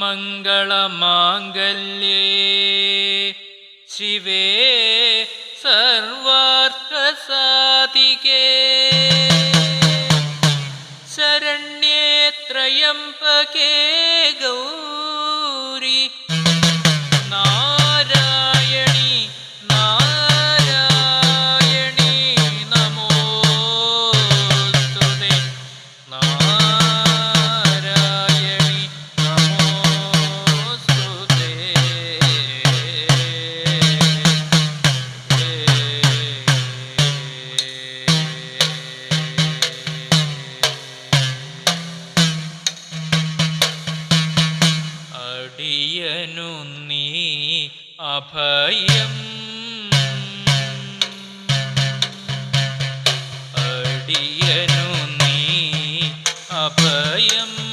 मंगल मांगल्ये शिवे सर्वार्थसाधिके ശരണു നീ അഭയം. അടിയനു നീ അഭയം.